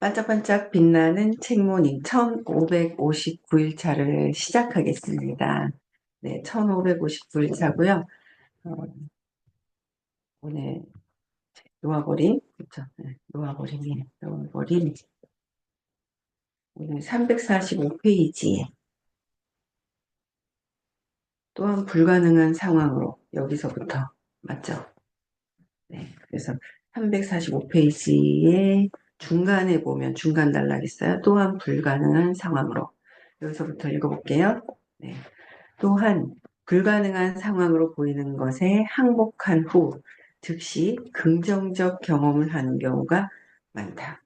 반짝반짝 빛나는 책모닝 1559일차를 시작하겠습니다. 네, 1559일차고요. 어, 오늘 놓아버림, 그렇죠? 네, 놓아버림이 놓아버림. 오늘 345페이지에 또한 불가능한 상황으로 여기서부터 맞죠? 네, 그래서 345페이지에 중간에 보면 중간 단락 있어요. 또한 불가능한 상황으로. 여기서부터 읽어볼게요. 네. 또한 불가능한 상황으로 보이는 것에 항복한 후 즉시 긍정적 경험을 하는 경우가 많다.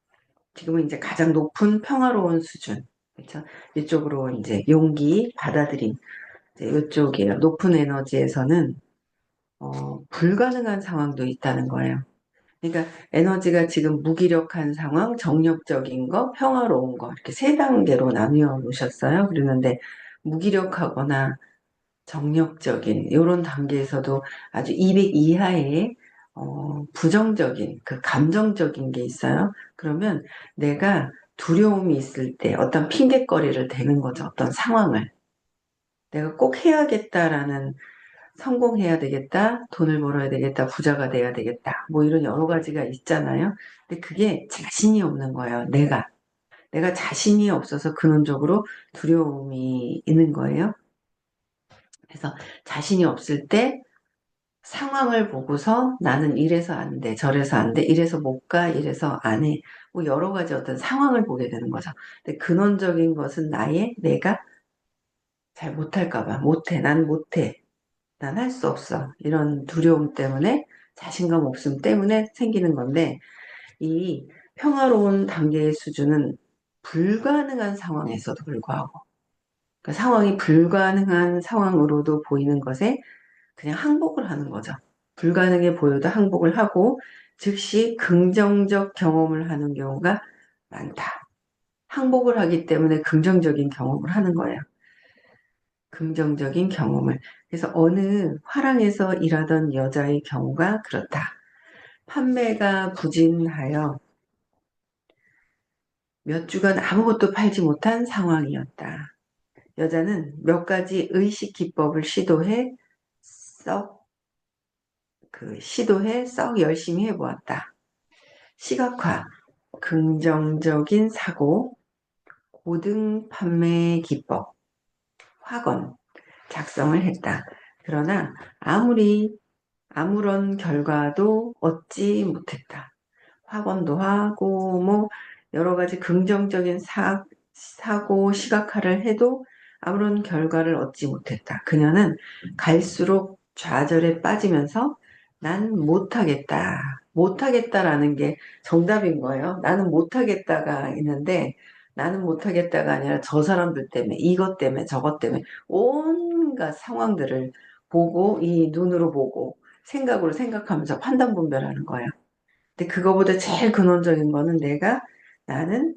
지금은 이제 가장 높은 평화로운 수준. 그렇죠? 이쪽으로 이제 용기, 받아들임. 이쪽이에요. 높은 에너지에서는 어, 불가능한 상황도 있다는 거예요. 그러니까 에너지가 지금 무기력한 상황, 정력적인 거, 평화로운 거 이렇게 세 단계로 나뉘어 놓으셨어요. 그러는데 무기력하거나 정력적인 이런 단계에서도 아주 200 이하의 어, 부정적인 그 감정적인 게 있어요. 그러면 내가 두려움이 있을 때 어떤 핑계거리를 대는 거죠. 어떤 상황을 내가 꼭 해야겠다라는 성공해야 되겠다, 돈을 벌어야 되겠다, 부자가 돼야 되겠다, 뭐 이런 여러 가지가 있잖아요. 근데 그게 자신이 없는 거예요. 내가. 내가 자신이 없어서 근원적으로 두려움이 있는 거예요. 그래서 자신이 없을 때 상황을 보고서 나는 이래서 안 돼, 저래서 안 돼, 이래서 못 가, 이래서 안 해. 뭐 여러 가지 어떤 상황을 보게 되는 거죠. 근데 근원적인 것은 나의 내가 잘 못할까봐 못해, 난 못해, 난 할 수 없어. 이런 두려움 때문에 자신감 없음 때문에 생기는 건데 이 평화로운 단계의 수준은 불가능한 상황에서도 불구하고 그러니까 상황이 불가능한 상황으로도 보이는 것에 그냥 항복을 하는 거죠. 불가능해 보여도 항복을 하고 즉시 긍정적 경험을 하는 경우가 많다. 항복을 하기 때문에 긍정적인 경험을 하는 거예요. 긍정적인 경험을. 그래서 어느 화랑에서 일하던 여자의 경우가 그렇다. 판매가 부진하여 몇 주간 아무것도 팔지 못한 상황이었다. 여자는 몇 가지 의식 기법을 시도해 썩, 그, 시도해 썩 열심히 해보았다. 시각화, 긍정적인 사고, 고등 판매 기법, 확언, 작성을 했다. 그러나 아무리 아무런 결과도 얻지 못했다. 확언도 하고 뭐 여러 가지 긍정적인 사, 사고 시각화를 해도 아무런 결과를 얻지 못했다. 그녀는 갈수록 좌절에 빠지면서 난 못하겠다. 못하겠다라는 게 정답인 거예요. 나는 못하겠다가 있는데 나는 못하겠다가 아니라 저 사람들 때문에 이것 때문에 저것 때문에 온 갖 상황들을 보고 이 눈으로 보고 생각으로 생각하면서 판단 분별하는 거예요. 근데 그거보다 제일 근원적인 거는 내가 나는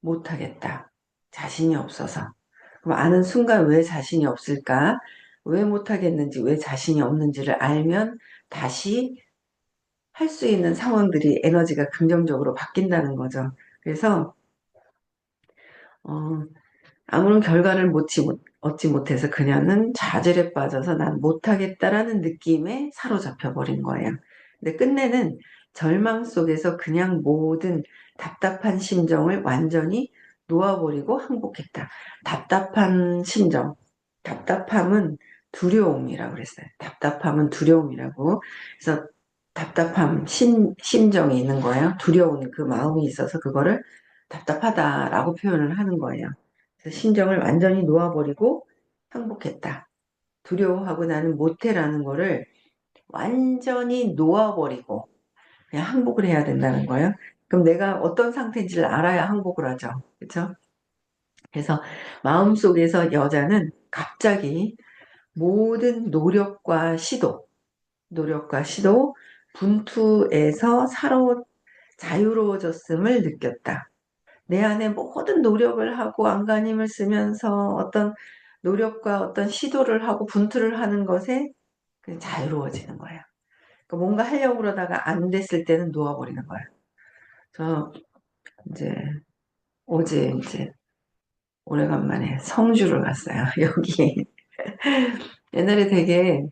못하겠다. 자신이 없어서. 그럼 아는 순간 왜 자신이 없을까? 왜 못하겠는지, 왜 자신이 없는지를 알면 다시 할 수 있는 상황들이 에너지가 긍정적으로 바뀐다는 거죠. 그래서 어, 아무런 결과를 못 지 못, 얻지 못해서 그녀는 좌절에 빠져서 난 못하겠다라는 느낌에 사로잡혀 버린 거예요. 근데 끝내는 절망 속에서 그냥 모든 답답한 심정을 완전히 놓아버리고 항복했다. 답답한 심정. 답답함은 두려움이라고 그랬어요. 답답함은 두려움이라고. 그래서 답답함, 심, 심정이 있는 거예요. 두려운 그 마음이 있어서 그거를 답답하다라고 표현을 하는 거예요. 심정을 완전히 놓아버리고 항복했다. 두려워하고 나는 못해라는 거를 완전히 놓아버리고 그냥 항복을 해야 된다는 거예요. 그럼 내가 어떤 상태인지를 알아야 항복을 하죠. 그렇죠? 그래서 마음속에서 여자는 갑자기 모든 노력과 시도, 노력과 시도, 분투에서 사로 자유로워졌음을 느꼈다. 내 안에 모든 노력을 하고 안간힘을 쓰면서 어떤 노력과 어떤 시도를 하고 분투를 하는 것에 자유로워지는 거예요. 그러니까 뭔가 하려고 그러다가 안 됐을 때는 놓아버리는 거예요. 저 이제 어제 이제 오래간만에 성주를 갔어요. 여기 옛날에 되게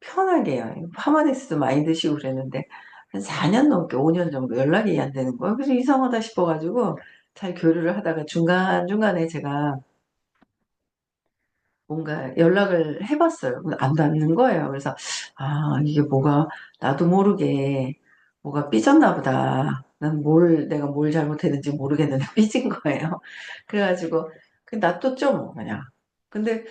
편하게요. 파마넥스도 많이 드시고 그랬는데 한 4년 넘게 5년 정도 연락이 안 되는 거예요. 그래서 이상하다 싶어가지고 잘 교류를 하다가 중간중간에 제가 뭔가 연락을 해봤어요. 안 닿는 거예요. 그래서 아 이게 뭐가 나도 모르게 뭐가 삐졌나 보다. 난 뭘 내가 뭘 잘못했는지 모르겠는데 삐진 거예요. 그래가지고 그 놔뒀죠 뭐 그냥. 근데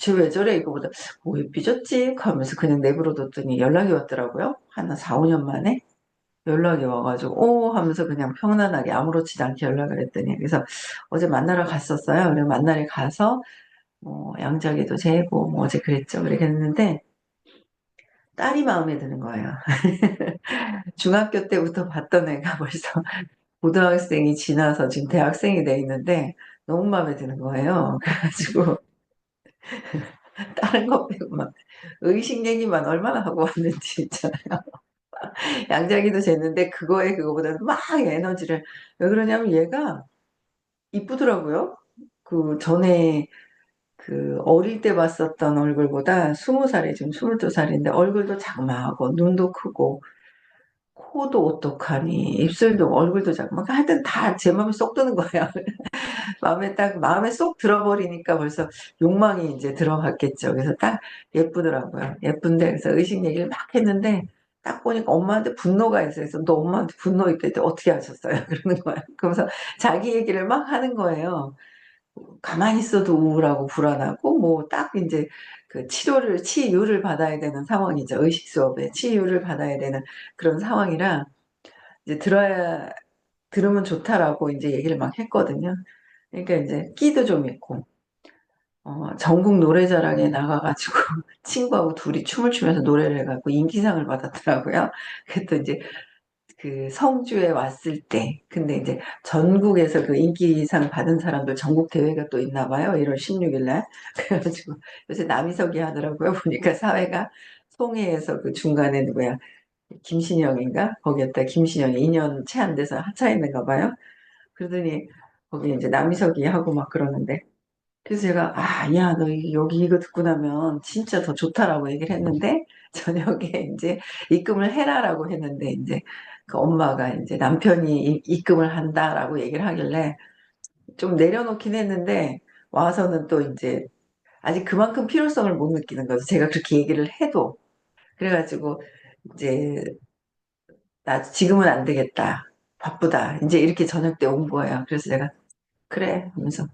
쟤왜 저래 이거보다 뭐에 삐졌지 하면서 그냥 내버려뒀더니 연락이 왔더라고요. 한 4, 5년 만에 연락이 와가지고 오 하면서 그냥 평안하게 아무렇지도 않게 연락을 했더니 그래서 어제 만나러 갔었어요. 그래서 만나러 가서 뭐 양자기도 재고 뭐 어제 그랬죠. 그랬는데 딸이 마음에 드는 거예요. 중학교 때부터 봤던 애가 벌써 고등학생이 지나서 지금 대학생이 돼 있는데 너무 마음에 드는 거예요. 그래가지고 다른 거 빼고 막 의식 얘기만 얼마나 하고 왔는지 있잖아요. 양자기도 쟀는데 그거에 그거보다는 막 에너지를 왜 그러냐면 얘가 이쁘더라고요. 그 전에 그 어릴 때 봤었던 얼굴보다 스무 살에 지금 스물두 살인데 얼굴도 장마하고 눈도 크고 코도 오똑하니 입술도 얼굴도 작고 막 하여튼 다 제 마음에 쏙 드는 거예요. 마음에 딱 마음에 쏙 들어버리니까 벌써 욕망이 이제 들어갔겠죠. 그래서 딱 예쁘더라고요. 예쁜데 그래서 의식 얘기를 막 했는데 딱 보니까 엄마한테 분노가 있어요. 그래서 너 엄마한테 분노 있대 어떻게 하셨어요? 그러는 거예요. 그러면서 자기 얘기를 막 하는 거예요. 가만히 있어도 우울하고 불안하고 뭐 딱 이제 그 치료를 치유를 받아야 되는 상황이죠. 의식 수업에 치유를 받아야 되는 그런 상황이라 이제 들어야 들으면 좋다라고 이제 얘기를 막 했거든요. 그러니까 이제 끼도 좀 있고 어, 전국 노래자랑에 나가가지고 친구하고 둘이 춤을 추면서 노래를 해갖고 인기상을 받았더라고요. 그랬더니 이제 그 성주에 왔을 때 근데 이제 전국에서 그 인기상 받은 사람들 전국 대회가 또 있나 봐요 1월 16일 날. 그래가지고 요새 남이석이 하더라고요. 보니까 사회가 송해에서 그 중간에 누구야? 김신영인가? 거기였다. 김신영이 2년 채 안 돼서 하차 있는가 봐요. 그러더니 거기 이제 남이석이 하고 막 그러는데 그래서 제가 아, 야, 너 여기 이거 듣고 나면 진짜 더 좋다라고 얘기를 했는데 저녁에 이제 입금을 해라라고 했는데 이제 그 엄마가 이제 남편이 이- 입금을 한다라고 얘기를 하길래 좀 내려놓긴 했는데 와서는 또 이제 아직 그만큼 필요성을 못 느끼는 거죠. 제가 그렇게 얘기를 해도 그래가지고 이제 나 지금은 안 되겠다. 바쁘다. 이제 이렇게 저녁 때 온 거예요. 그래서 제가 그래 하면서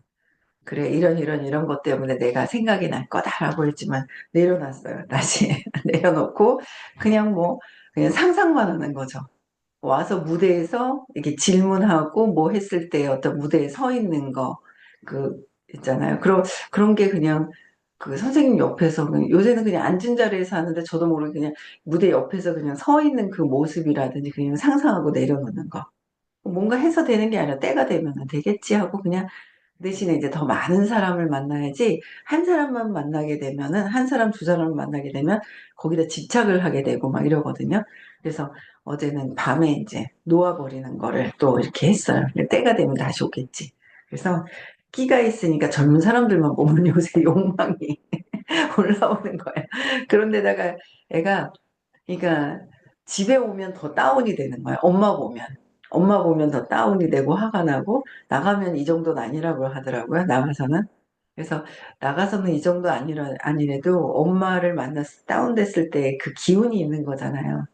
그래, 이런, 이런, 이런 것 때문에 내가 생각이 날 거다라고 했지만, 내려놨어요, 다시. 내려놓고, 그냥 뭐, 그냥 상상만 하는 거죠. 와서 무대에서 이렇게 질문하고 뭐 했을 때 어떤 무대에 서 있는 거, 그, 있잖아요. 그런, 그런 게 그냥 그 선생님 옆에서, 그냥 요새는 그냥 앉은 자리에서 하는데 저도 모르게 그냥 무대 옆에서 그냥 서 있는 그 모습이라든지 그냥 상상하고 내려놓는 거. 뭔가 해서 되는 게 아니라 때가 되면 되겠지 하고 그냥 대신에 이제 더 많은 사람을 만나야지 한 사람만 만나게 되면은 한 사람 두 사람을 만나게 되면 거기다 집착을 하게 되고 막 이러거든요. 그래서 어제는 밤에 이제 놓아버리는 거를 또 이렇게 했어요. 때가 되면 다시 오겠지. 그래서 끼가 있으니까 젊은 사람들만 보면 요새 욕망이 올라오는 거예요. 그런데다가 애가 그러니까 집에 오면 더 다운이 되는 거야. 엄마 보면. 엄마 보면 더 다운이 되고 화가 나고 나가면 이 정도는 아니라고 하더라고요. 나가서는. 그래서 나가서는 이 정도 아니라, 아니래도 엄마를 만났을 때 다운됐을 때 그 기운이 있는 거잖아요.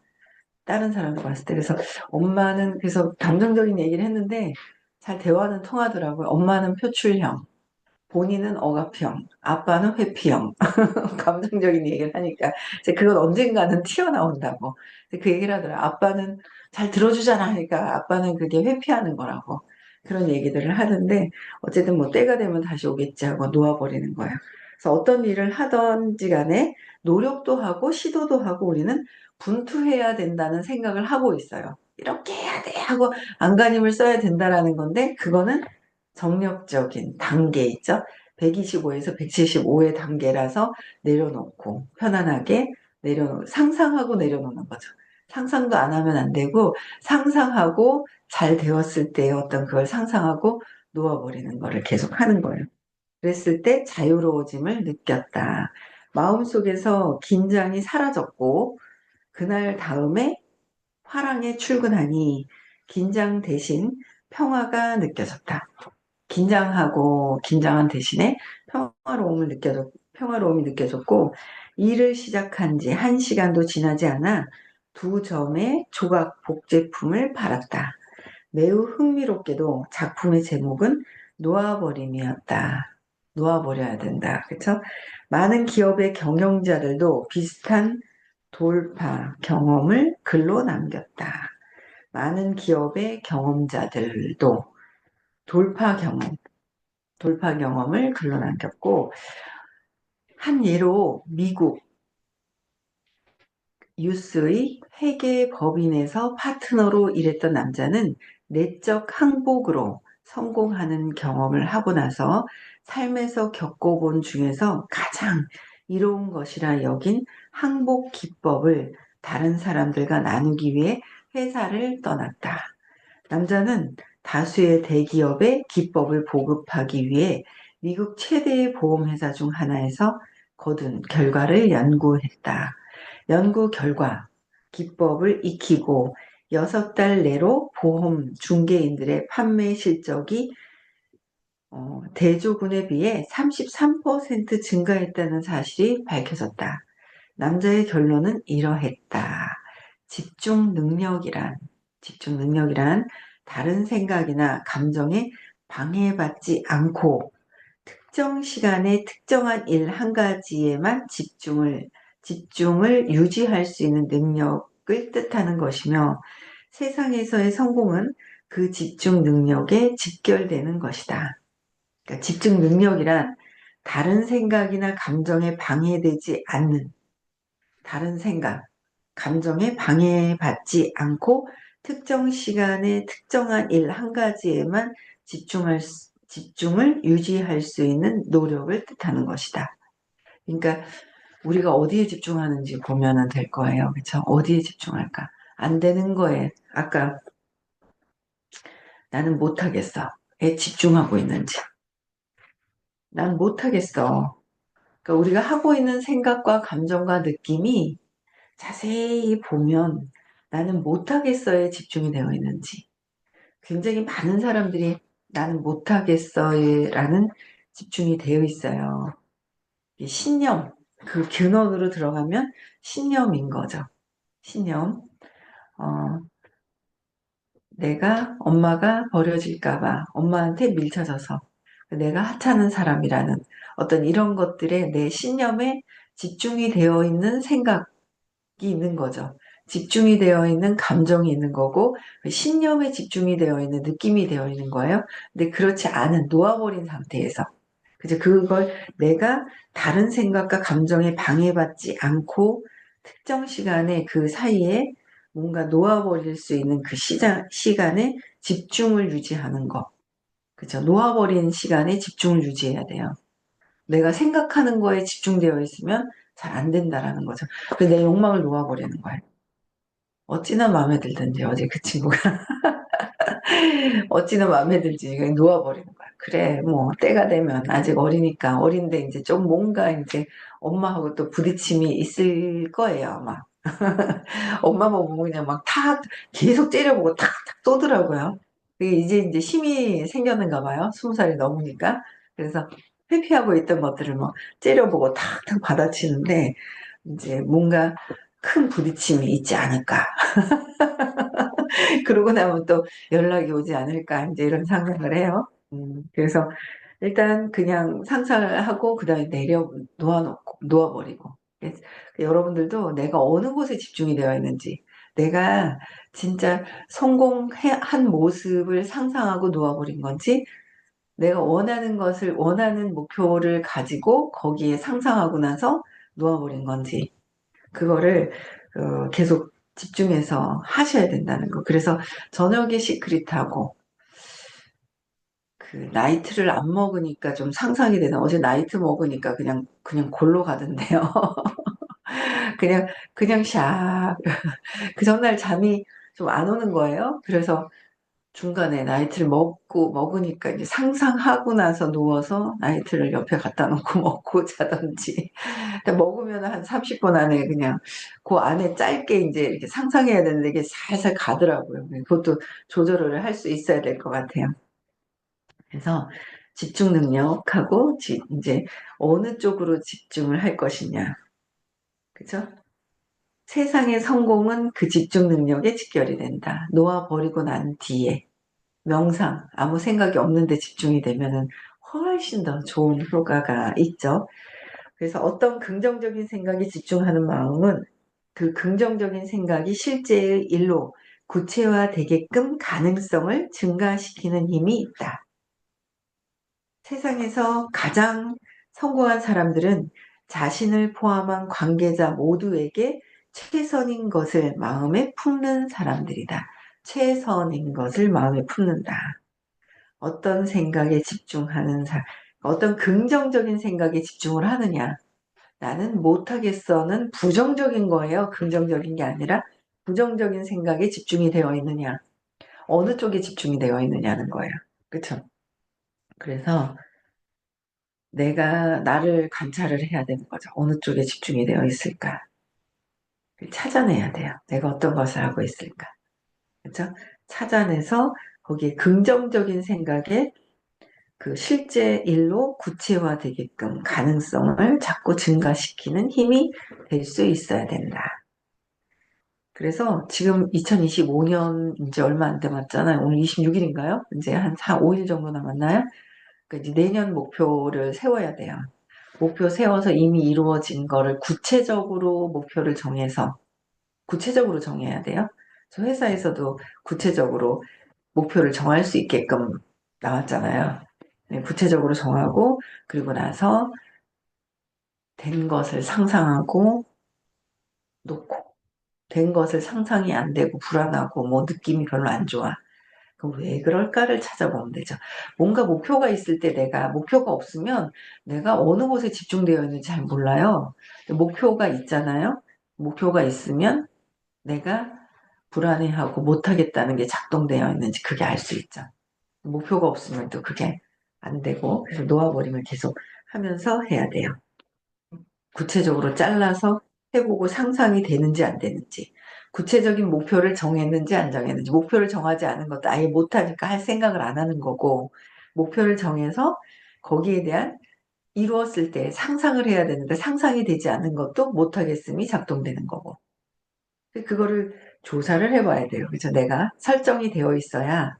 다른 사람들 봤을 때. 그래서 엄마는 그래서 감정적인 얘기를 했는데 잘 대화는 통하더라고요. 엄마는 표출형, 본인은 억압형, 아빠는 회피형. 감정적인 얘기를 하니까. 이제 그건 언젠가는 튀어나온다고. 그 얘기를 하더라. 아빠는 잘 들어주잖아. 하니까 아빠는 그게 회피하는 거라고. 그런 얘기들을 하는데 어쨌든 뭐 때가 되면 다시 오겠지 하고 놓아버리는 거예요. 그래서 어떤 일을 하던지 간에 노력도 하고 시도도 하고 우리는 분투해야 된다는 생각을 하고 있어요. 이렇게 해야 돼! 하고 안간힘을 써야 된다라는 건데 그거는 정력적인 단계 있죠 125에서 175의 단계라서 내려놓고 편안하게 내려놓 상상하고 내려놓는 거죠. 상상도 안 하면 안 되고 상상하고 잘 되었을 때 어떤 그걸 상상하고 놓아버리는 거를 계속 하는 거예요. 그랬을 때 자유로워짐을 느꼈다. 마음속에서 긴장이 사라졌고 그날 다음에 화랑에 출근하니 긴장 대신 평화가 느껴졌다. 긴장하고 긴장한 대신에 평화로움을 느껴졌, 평화로움이 느껴졌고 일을 시작한 지 한 시간도 지나지 않아 두 점의 조각 복제품을 팔았다. 매우 흥미롭게도 작품의 제목은 놓아버림이었다. 놓아버려야 된다. 그렇죠? 많은 기업의 경영자들도 비슷한 돌파 경험을 글로 남겼다. 많은 기업의 경험자들도 돌파 경험, 돌파 경험을 글로 남겼고, 한 예로 미국 유스의 회계 법인에서 파트너로 일했던 남자는 내적 항복으로 성공하는 경험을 하고 나서 삶에서 겪어본 중에서 가장 이로운 것이라 여긴 항복 기법을 다른 사람들과 나누기 위해 회사를 떠났다. 남자는 다수의 대기업의 기법을 보급하기 위해 미국 최대의 보험회사 중 하나에서 거둔 결과를 연구했다. 연구 결과 기법을 익히고 6달 내로 보험 중개인들의 판매 실적이 어, 대조군에 비해 33% 증가했다는 사실이 밝혀졌다. 남자의 결론은 이러했다. 집중 능력이란, 집중 능력이란 다른 생각이나 감정에 방해받지 않고 특정 시간에 특정한 일 한 가지에만 집중을, 집중을 유지할 수 있는 능력을 뜻하는 것이며 세상에서의 성공은 그 집중 능력에 직결되는 것이다. 그러니까 집중 능력이란 다른 생각이나 감정에 방해되지 않는 다른 생각, 감정에 방해받지 않고 특정 시간에 특정한 일 한 가지에만 집중할 수, 집중을 유지할 수 있는 노력을 뜻하는 것이다. 그러니까 우리가 어디에 집중하는지 보면 될 거예요. 그렇죠? 어디에 집중할까? 안 되는 거에 아까 나는 못 하겠어. 에 집중하고 있는지. 난 못 하겠어. 그러니까 우리가 하고 있는 생각과 감정과 느낌이 자세히 보면 나는 못하겠어에 집중이 되어 있는지. 굉장히 많은 사람들이 나는 못하겠어라는 집중이 되어 있어요. 신념, 그 근원으로 들어가면 신념인 거죠. 신념. 어, 내가 엄마가 버려질까봐 엄마한테 밀쳐져서 내가 하찮은 사람이라는 어떤 이런 것들에 내 신념에 집중이 되어 있는 생각이 있는 거죠. 집중이 되어 있는 감정이 있는 거고 신념에 집중이 되어 있는 느낌이 되어 있는 거예요. 근데 그렇지 않은 놓아버린 상태에서 그죠? 그걸 내가 다른 생각과 감정에 방해받지 않고 특정 시간에 그 사이에 뭔가 놓아버릴 수 있는 그 시장, 시간에 집중을 유지하는 거. 그죠? 놓아버린 시간에 집중을 유지해야 돼요. 내가 생각하는 거에 집중되어 있으면 잘 안 된다라는 거죠. 그래서 내 욕망을 놓아버리는 거예요. 어찌나 마음에 들던지 어제 그 친구가 어찌나 마음에 들지 그냥 놓아버리는 거야. 그래 뭐 때가 되면 아직 어리니까 어린데 이제 좀 뭔가 이제 엄마하고 또 부딪힘이 있을 거예요 아마. 엄마 보고 그냥 막 탁 계속 째려보고 탁탁 쏘더라고요. 그게 이제 이제 힘이 생겼는가 봐요. 스무 살이 넘으니까. 그래서 회피하고 있던 것들을 막 째려보고 탁탁 받아치는데 이제 뭔가 큰 부딪힘이 있지 않을까. 그러고 나면 또 연락이 오지 않을까. 이제 이런 상상을 해요. 음, 그래서 일단 그냥 상상을 하고 그 다음에 내려 놓아놓고 놓아버리고 여러분들도 내가 어느 곳에 집중이 되어 있는지 내가 진짜 성공한 모습을 상상하고 놓아버린 건지 내가 원하는 것을 원하는 목표를 가지고 거기에 상상하고 나서 놓아버린 건지 그거를 어, 계속 집중해서 하셔야 된다는 거. 그래서 저녁에 시크릿하고 그 나이트를 안 먹으니까 좀 상상이 되는 어제 나이트 먹으니까 그냥 그냥 골로 가던데요. 그냥, 그냥 샥. 그 전날 잠이 좀 안 오는 거예요. 그래서 중간에 나이트를 먹고, 먹으니까 이제 상상하고 나서 누워서 나이트를 옆에 갖다 놓고 먹고 자던지. 근데 먹 으면 한 30분 안에 그냥 그 안에 짧게 이제 이렇게 상상해야 되는데 이게 살살 가더라고요. 그것도 조절을 할 수 있어야 될 것 같아요. 그래서 집중 능력하고 지- 이제 어느 쪽으로 집중을 할 것이냐. 그죠? 세상의 성공은 그 집중 능력에 직결이 된다. 놓아버리고 난 뒤에 명상, 아무 생각이 없는데 집중이 되면은 훨씬 더 좋은 효과가 있죠. 그래서 어떤 긍정적인 생각에 집중하는 마음은 그 긍정적인 생각이 실제의 일로 구체화되게끔 가능성을 증가시키는 힘이 있다. 세상에서 가장 성공한 사람들은 자신을 포함한 관계자 모두에게 최선인 것을 마음에 품는 사람들이다. 최선인 것을 마음에 품는다. 어떤 생각에 집중하는 사람, 어떤 긍정적인 생각에 집중을 하느냐. 나는 못하겠어는 부정적인 거예요. 긍정적인 게 아니라 부정적인 생각에 집중이 되어 있느냐. 어느 쪽에 집중이 되어 있느냐는 거예요. 그쵸? 그래서 내가 나를 관찰을 해야 되는 거죠. 어느 쪽에 집중이 되어 있을까? 찾아내야 돼요. 내가 어떤 것을 하고 있을까? 그렇죠? 찾아내서 거기에 긍정적인 생각에 그 실제 일로 구체화되게끔 가능성을 자꾸 증가시키는 힘이 될 수 있어야 된다. 그래서 지금 2025년 이제 얼마 안 남았잖아요. 오늘 26일인가요? 이제 한 4, 5일 정도 남았나요? 그러니까 이제 내년 목표를 세워야 돼요. 목표 세워서 이미 이루어진 거를 구체적으로 목표를 정해서 구체적으로 정해야 돼요. 저 회사에서도 구체적으로 목표를 정할 수 있게끔 나왔잖아요. 네, 구체적으로 정하고 그리고 나서 된 것을 상상하고 놓고 된 것을 상상이 안 되고 불안하고 뭐 느낌이 별로 안 좋아. 그럼 왜 그럴까를 찾아보면 되죠. 뭔가 목표가 있을 때 내가 목표가 없으면 내가 어느 곳에 집중되어 있는지 잘 몰라요. 목표가 있잖아요. 목표가 있으면 내가 불안해하고 못하겠다는 게 작동되어 있는지 그게 알 수 있죠. 목표가 없으면 또 그게 안 되고 그래서 놓아버림을 계속 하면서 해야 돼요. 구체적으로 잘라서 해보고 상상이 되는지 안 되는지 구체적인 목표를 정했는지 안 정했는지 목표를 정하지 않은 것도 아예 못하니까 할 생각을 안 하는 거고 목표를 정해서 거기에 대한 이루었을 때 상상을 해야 되는데 상상이 되지 않는 것도 못하겠음이 작동되는 거고 그거를 조사를 해봐야 돼요. 그래서 내가 설정이 되어 있어야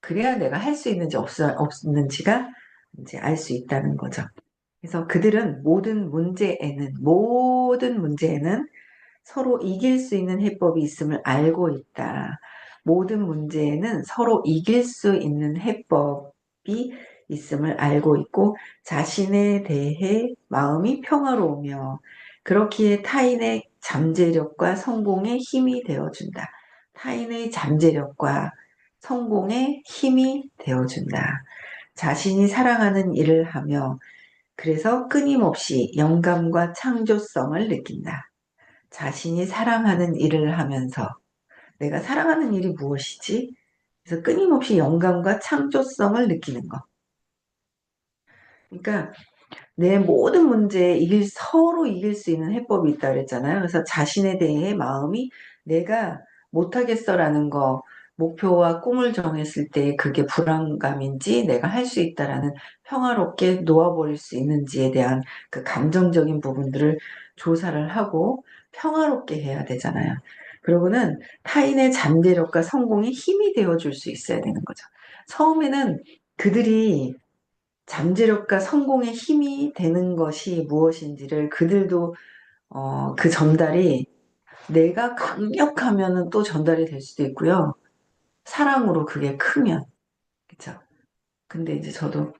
그래야 내가 할 수 있는지 없, 없는지가 이제 알 수 있다는 거죠. 그래서 그들은 모든 문제에는 모든 문제에는 서로 이길 수 있는 해법이 있음을 알고 있다. 모든 문제에는 서로 이길 수 있는 해법이 있음을 알고 있고 자신에 대해 마음이 평화로우며 그렇기에 타인의 잠재력과 성공의 힘이 되어준다. 타인의 잠재력과 성공의 힘이 되어준다. 자신이 사랑하는 일을 하며 그래서 끊임없이 영감과 창조성을 느낀다. 자신이 사랑하는 일을 하면서 내가 사랑하는 일이 무엇이지? 그래서 끊임없이 영감과 창조성을 느끼는 것. 그러니까 내 모든 문제에 이길, 서로 이길 수 있는 해법이 있다 그랬잖아요. 그래서 자신에 대해 마음이 내가 못하겠어라는 거, 목표와 꿈을 정했을 때 그게 불안감인지 내가 할 수 있다라는 평화롭게 놓아버릴 수 있는지에 대한 그 감정적인 부분들을 조사를 하고 평화롭게 해야 되잖아요. 그러고는 타인의 잠재력과 성공에 힘이 되어줄 수 있어야 되는 거죠. 처음에는 그들이 잠재력과 성공의 힘이 되는 것이 무엇인지를 그들도 어, 그 전달이 내가 강력하면은 또 전달이 될 수도 있고요. 사랑으로 그게 크면 그쵸? 근데 이제 저도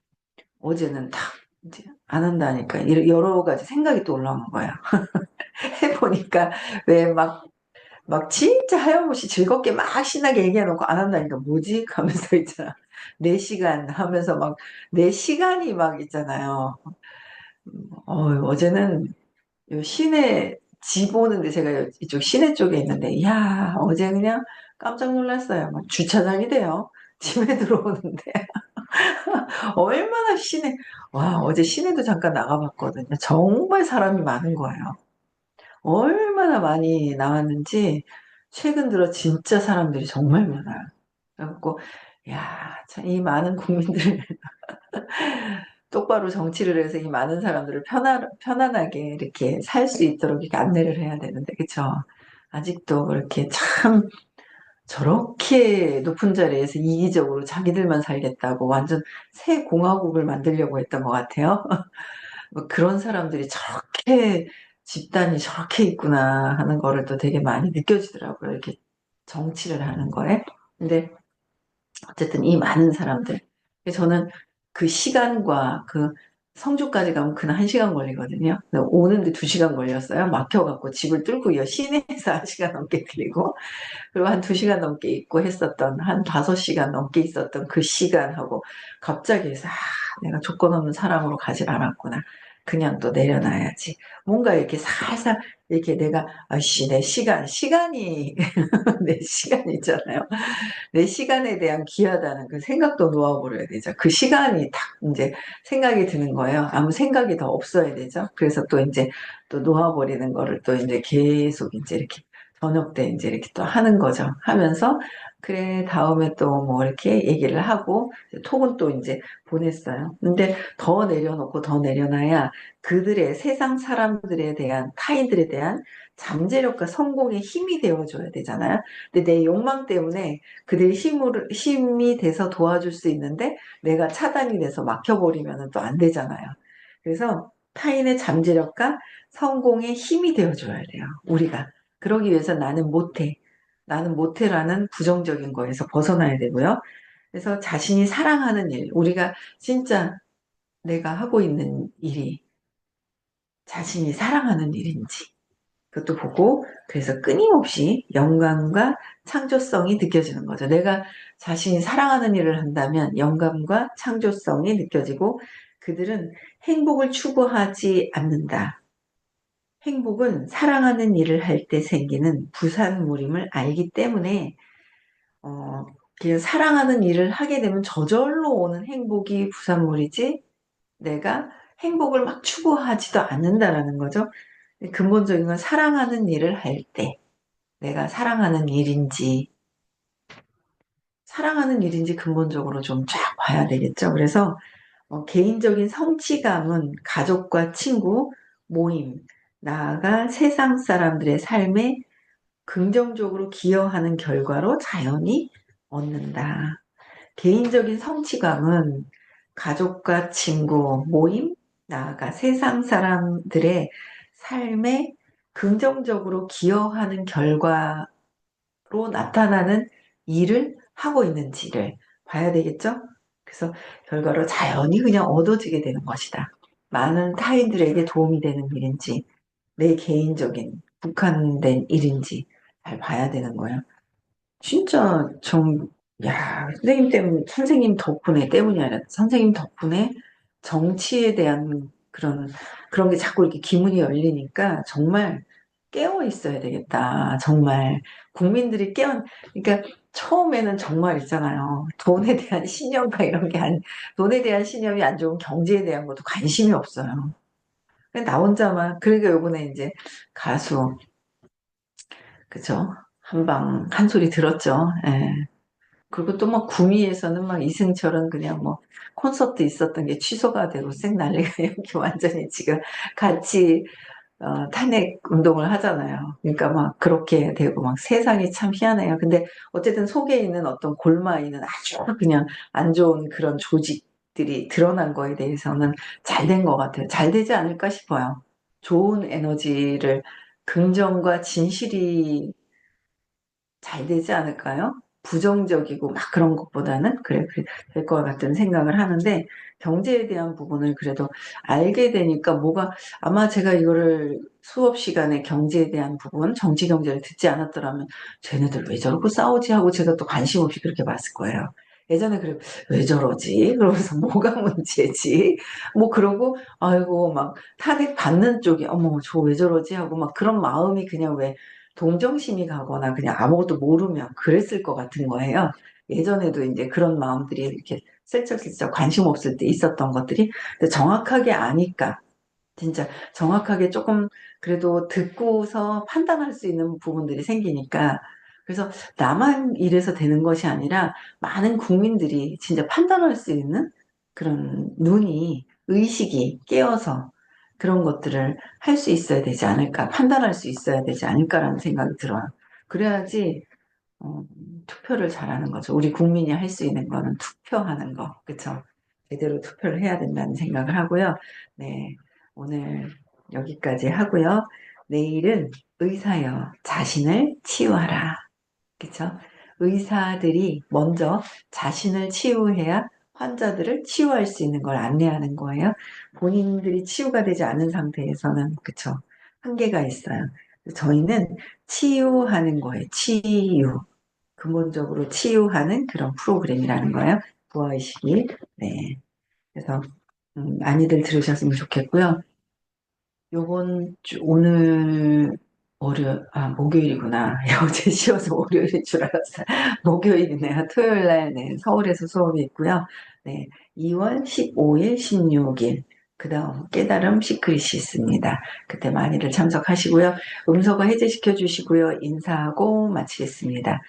어제는 탁 이제 안 한다니까 여러 가지 생각이 또 올라오는 거야. 해보니까 왜막막 진짜 하염없이 즐겁게 막 신나게 얘기해놓고 안 한다니까 뭐지? 하면서 있잖아. 4시간 하면서 막 4시간이 막 있잖아요. 어, 어제는 요 시내 집 오는데 제가 이쪽 시내 쪽에 있는데, 야 어제 그냥 깜짝 놀랐어요. 막 주차장이 돼요. 집에 들어오는데. 얼마나 시내, 와, 어제 시내도 잠깐 나가봤거든요. 정말 사람이 많은 거예요. 얼마나 많이 나왔는지, 최근 들어 진짜 사람들이 정말 많아요. 그래갖고, 야, 참, 이 많은 국민들, 똑바로 정치를 해서 이 많은 사람들을 편안, 편안하게 이렇게 살 수 있도록 이렇게 안내를 해야 되는데, 그쵸? 아직도 그렇게 참, 저렇게 높은 자리에서 이기적으로 자기들만 살겠다고 완전 새 공화국을 만들려고 했던 것 같아요. 뭐 그런 사람들이 저렇게 집단이 저렇게 있구나 하는 거를 또 되게 많이 느껴지더라고요. 이렇게 정치를 하는 거에. 근데 어쨌든 이 많은 사람들. 저는 그 시간과 그 성주까지 가면 그날 한 시간 걸리거든요. 오는데 두 시간 걸렸어요. 막혀갖고 집을 뚫고 시내에서 한 시간 넘게 들리고 그리고 한두 시간 넘게 있고 했었던 한 다섯 시간 넘게 있었던 그 시간하고 갑자기 해서 아, 내가 조건 없는 사람으로 가질 않았구나. 그냥 또 내려놔야지. 뭔가 이렇게 살살 이렇게 내가 아씨 내 시간 시간이 내 시간 있잖아요. 내 시간에 대한 귀하다는 그 생각도 놓아버려야 되죠. 그 시간이 딱 이제 생각이 드는 거예요. 아무 생각이 더 없어야 되죠. 그래서 또 이제 또 놓아버리는 거를 또 이제 계속 이제 이렇게 저녁 때 이제 이렇게 또 하는 거죠. 하면서 그래 다음에 또 뭐 이렇게 얘기를 하고 톡은 또 이제 보냈어요. 근데 더 내려놓고 더 내려놔야 그들의 세상 사람들에 대한 타인들에 대한 잠재력과 성공의 힘이 되어줘야 되잖아요. 근데 내 욕망 때문에 그들이 힘을, 힘이 돼서 도와줄 수 있는데 내가 차단이 돼서 막혀버리면 또 안 되잖아요. 그래서 타인의 잠재력과 성공의 힘이 되어줘야 돼요. 우리가. 그러기 위해서 나는 못해. 나는 못해라는 부정적인 거에서 벗어나야 되고요. 그래서 자신이 사랑하는 일, 우리가 진짜 내가 하고 있는 일이 자신이 사랑하는 일인지 그것도 보고 그래서 끊임없이 영감과 창조성이 느껴지는 거죠. 내가 자신이 사랑하는 일을 한다면 영감과 창조성이 느껴지고 그들은 행복을 추구하지 않는다. 행복은 사랑하는 일을 할 때 생기는 부산물임을 알기 때문에 어, 그냥 사랑하는 일을 하게 되면 저절로 오는 행복이 부산물이지 내가 행복을 막 추구하지도 않는다라는 거죠. 근본적인 건 사랑하는 일을 할 때 내가 사랑하는 일인지 사랑하는 일인지 근본적으로 좀 쫙 봐야 되겠죠. 그래서 어, 개인적인 성취감은 가족과 친구, 모임, 나아가 세상 사람들의 삶에 긍정적으로 기여하는 결과로 자연히 얻는다. 개인적인 성취감은 가족과 친구, 모임, 나아가 세상 사람들의 삶에 긍정적으로 기여하는 결과로 나타나는 일을 하고 있는지를 봐야 되겠죠? 그래서 결과로 자연히 그냥 얻어지게 되는 것이다. 많은 타인들에게 도움이 되는 일인지, 내 개인적인 국한된 일인지 잘 봐야 되는 거예요. 진짜 정, 야, 선생님 때문, 선생님 덕분에 때문이 아니라 선생님 덕분에 정치에 대한 그런, 그런 게 자꾸 이렇게 기문이 열리니까 정말 깨어 있어야 되겠다. 정말. 국민들이 깨어, 그러니까 처음에는 정말 있잖아요. 돈에 대한 신념과 이런 게 아니, 돈에 대한 신념이 안 좋은 경제에 대한 것도 관심이 없어요. 나 혼자만, 그러니까 요번에 이제 가수, 그죠? 한방, 한 소리 들었죠. 예. 그리고 또 막 구미에서는 막 이승철은 그냥 뭐 콘서트 있었던 게 취소가 되고 쌩 난리가 이렇게 완전히 지금 같이 어, 탄핵 운동을 하잖아요. 그러니까 막 그렇게 되고 막 세상이 참 희한해요. 근데 어쨌든 속에 있는 어떤 골마 있는 아주 그냥 안 좋은 그런 조직 들이 드러난 거에 대해서는 잘 된 것 같아요. 잘 되지 않을까 싶어요. 좋은 에너지를 긍정과 진실이 잘 되지 않을까요? 부정적이고 막 그런 것보다는 그래, 그래 될 것 같은 생각을 하는데 경제에 대한 부분을 그래도 알게 되니까 뭐가 아마 제가 이거를 수업 시간에 경제에 대한 부분, 정치 경제를 듣지 않았더라면 쟤네들 왜 저러고 싸우지 하고 제가 또 관심 없이 그렇게 봤을 거예요. 예전에 그래, 왜 저러지? 그러면서 뭐가 문제지? 뭐 그러고, 아이고, 막 탄핵 받는 쪽이, 어머, 저 왜 저러지? 하고 막 그런 마음이 그냥 왜 동정심이 가거나 그냥 아무것도 모르면 그랬을 것 같은 거예요. 예전에도 이제 그런 마음들이 이렇게 슬쩍슬쩍 관심 없을 때 있었던 것들이 근데 정확하게 아니까 진짜 정확하게 조금 그래도 듣고서 판단할 수 있는 부분들이 생기니까 그래서 나만 이래서 되는 것이 아니라 많은 국민들이 진짜 판단할 수 있는 그런 눈이 의식이 깨어서 그런 것들을 할 수 있어야 되지 않을까 판단할 수 있어야 되지 않을까라는 생각이 들어요. 그래야지 어, 투표를 잘하는 거죠. 우리 국민이 할 수 있는 거는 투표하는 거, 그쵸? 제대로 투표를 해야 된다는 생각을 하고요. 네, 오늘 여기까지 하고요. 내일은 의사여 자신을 치유하라. 그쵸? 의사들이 먼저 자신을 치유해야 환자들을 치유할 수 있는 걸 안내하는 거예요. 본인들이 치유가 되지 않은 상태에서는, 그쵸? 한계가 있어요. 저희는 치유하는 거예요. 치유. 근본적으로 치유하는 그런 프로그램이라는 거예요. 부활의식이. 네. 그래서, 음, 많이들 들으셨으면 좋겠고요. 요번 주, 오늘, 월요, 아, 목요일이구나. 어제 쉬어서 월요일인 줄 알았어요. 목요일이네요. 토요일 날, 네, 서울에서 수업이 있고요. 네, 2월 15일, 16일. 그 다음, 깨달음 시크릿이 있습니다. 그때 많이들 참석하시고요. 음소거 해제시켜 주시고요. 인사하고 마치겠습니다.